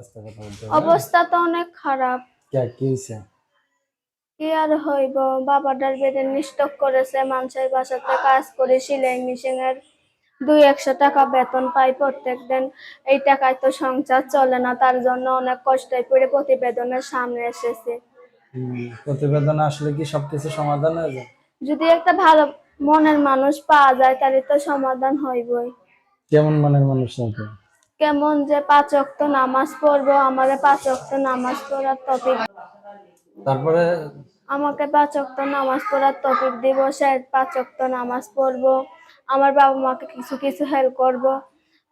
আস্তে কথা বলতে হবে। অবস্থা তো অনেক খারাপ। কে কি হয়েছে? কি আর হইব? বাবাটার বেডে নিষ্ঠক করেছে মানুষের বাসাতে কাজ করে সিলাই মেশিন এর দুই একশো টাকা বেতন পাই প্রত্যেক দিন। এই টাকায় তো সংসার চলে না তার জন্য অনেক কষ্টে পড়ে প্রতিবেদনের সামনে এসেছে। প্রতিবেদন আসলে কি সবকিছু সমাধান হয়ে যায়? যদি একটা ভালো মনের মানুষ পাওয়া যায় তাহলে তো সমাধান হইবই। কেমন মনের মানুষ নাকি? কেমন যে পাঁচ অক্ত নামাজ পড়ব আমাদের পাঁচ অক্ত নামাজ পড়ার টপিক তারপরে? আমাকে পাঁচ অক্ত নামাজ পড়ার টপিক দিব সে পাঁচ অক্ত নামাজ পড়ব। আমার বাবা মাকে কিছু কিছু হেল্প করব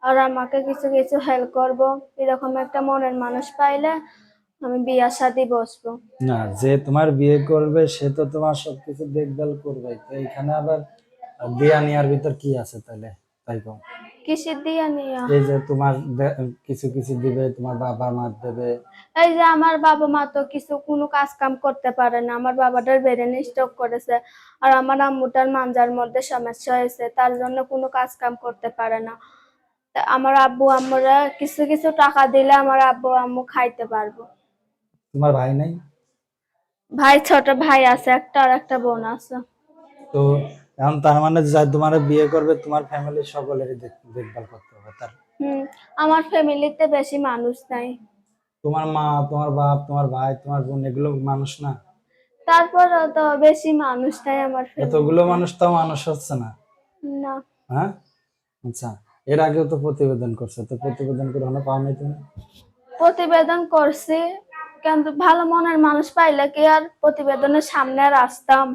আর আমাকে কিছু কিছু হেল্প করব। এরকম একটা মনের মানুষ পাইলে আমি বিয়া শাদি বসবো। না যে তোমার বিয়ে করবে সে তো তোমার সবকিছু দেখভাল করবে। তো এখানে আবার বিয়া নেওয়ার ভিতর কি আছে তাহলে? তাই কম কিসের দিয়া নিয়া? এই যে তোমার কিছু কিছু দিবে তোমার বাবা মা দেবে। এই যে আমার বাবা মা তো কিছু কোনো কাজ কাম করতে পারে না। আমার বাবাটার ব্রেন স্ট্রোক করেছে আর আমার আম্মুটার মাঞ্জার মধ্যে সমস্যা হয়েছে তার জন্য কোনো কাজ কাম করতে পারে না। আমার আব্বু আম্মুরা কিছু কিছু টাকা দিলে আমার আব্বু আম্মু খাইতে পারব। তোমার ভাই নাই? ভাই ছোট ভাই আছে একটা আর একটা বোন আছে। তো এখন তার মানে যা তোমার বিয়ে করবে তোমার ফ্যামিলি সকলেরই দেখ- দেখভাল করতে হবে তার। আমার ফ্যামিলিতে বেশি মানুষ নাই। তোমার মা তোমার বাপ তোমার ভাই তোমার বোন এগুলো মানুষ না? তারপর তো বেশি মানুষ নাই আমার এতগুলো মানুষ তো মানুষ হচ্ছে না? না। হ্যাঁ? আচ্ছা এর আগেও তো প্রতিবেদন করছে তো প্রতিবেদন করে হলো পাও নাই তুমি? প্রতিবেদন করছি কিন্তু ভালো মনের মানুষ পাইলে কি আর প্রতিবেদনের সামনে আর আসতাম?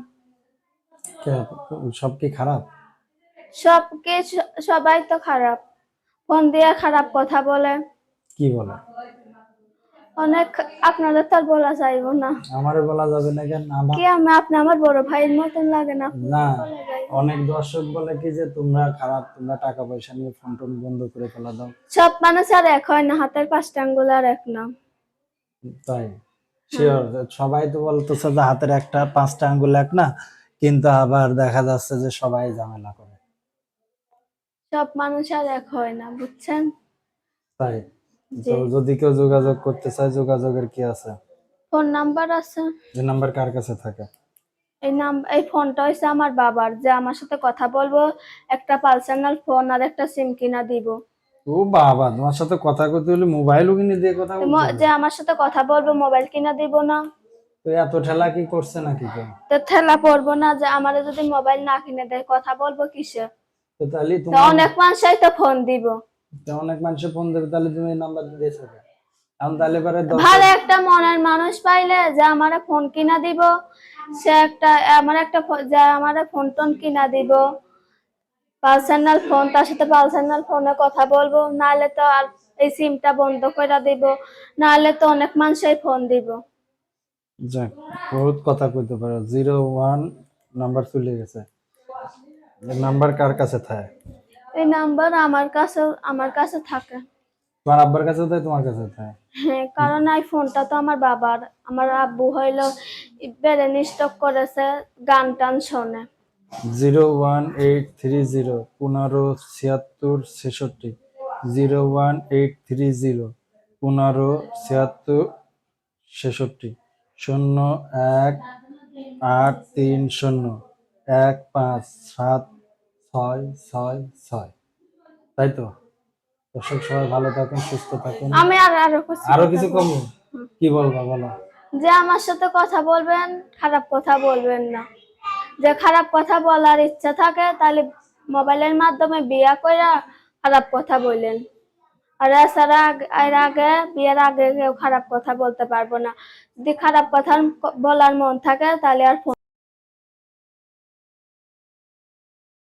সব কি খারাপ? সব কিছু সবাই তো খারাপ। ফোন দিয়ে খারাপ কথা বলে। কি বলে? অনেক আপনাদের তো বলা যাইব না। আমারে বলা যাবে না কেন? আমার কি আমি আপনি আমার বড় ভাইয়ের মতন লাগে না। না অনেক দর্শক বলে কি যে তোমরা খারাপ তোমরা টাকা পয়সা নিয়ে ফোন টোন বন্ধ করে ফেলা দাও। সব মানুষ আর এক হয় না হাতের পাঁচটা আঙ্গুল আর এক না। তাই? শিওর সবাই তো বলতেছে যে হাতের একটা পাঁচটা আঙ্গুল এক না। কিন্তু আবার দেখা যাচ্ছে যে সবাই ঝামেলা করে। সব মানুষ আর এক হয় না বুঝছেন? তাই। তো যদি কেউ যোগাযোগ করতে চায় যোগাযোগের কি আছে? ফোন নাম্বার আছে। যে নাম্বার কার কাছে থাকে? এই নাম এই ফোনটা হয়েছে আমার বাবার যে আমার সাথে কথা বলব একটা পার্সোনাল ফোন আর একটা সিম কিনা দিব। ও বাবা তোমার সাথে কথা করতে হলে মোবাইলও কিনে দিয়ে কথা হবে? যে আমার সাথে কথা বলব মোবাইল কিনা দিব না। তো এত ঠেলা কি করছে নাকি কেউ? তো ঠেলা পড়ব না যে আমার যদি মোবাইল না কিনে দেয় কথা বলব কিসে? তো তাহলে তো তোমার অনেক মানুষই তো ফোন দিব। তো অনেক মানুষে ফোন দেবে তাহলে তুমি নাম্বার দিয়েছ কেন? এখন তাহলে পরে ভালো একটা মনের মানুষ পাইলে যে আমারে ফোন কিনা দিব সে একটা আমার একটা যে আমারে ফোন টোন কিনা দিব। পার্সোনাল ফোন তার সাথে পার্সোনাল ফোনে কথা বলব নাহলে তো আর এই সিমটা বন্ধ করে দিব নাহলে তো অনেক মানুষই ফোন দিব। যাক বহুত কথা কইতে পারো। জিরো ওয়ান নাম্বার চলে গেছে। নাম্বার কার কাছে থাকে? এই নাম্বার আমার কাছে আমার কাছে থাকে। তোমার আব্বার কাছে থাকে তোমার কাছে থাকে হ্যাঁ কারণ এই ফোনটা তো আমার বাবার। আমার আব্বু হইল ব্রেন স্টক করেছে গান টান শোনে। Zero one eight three zero পনেরো ছিয়াত্তর ছেষট্টি। Zero one eight three zero পনেরো ছিয়াত্তর ছেষট্টি। শূন্য এক আট তিন শূন্য এক পাঁচ সাত ছয় ছয় ছয়। তাই তো? দর্শক সবাই ভালো থাকুন সুস্থ থাকুন। আমি আর আরও কিছু আরও কিছু। কম? কি বলবা বলো? যে আমার সাথে কথা বলবেন খারাপ কথা বলবেন না। যে খারাপ কথা বলার ইচ্ছা থাকে তাহলে মোবাইলের মাধ্যমে বিয়া কইরা খারাপ কথা বললেন আর এছাড়া এর আগে, বিয়ের আগে কেউ খারাপ কথা বলতে পারব না। যদি খারাপ কথা বলার মন থাকে, তাহলে আর ফোন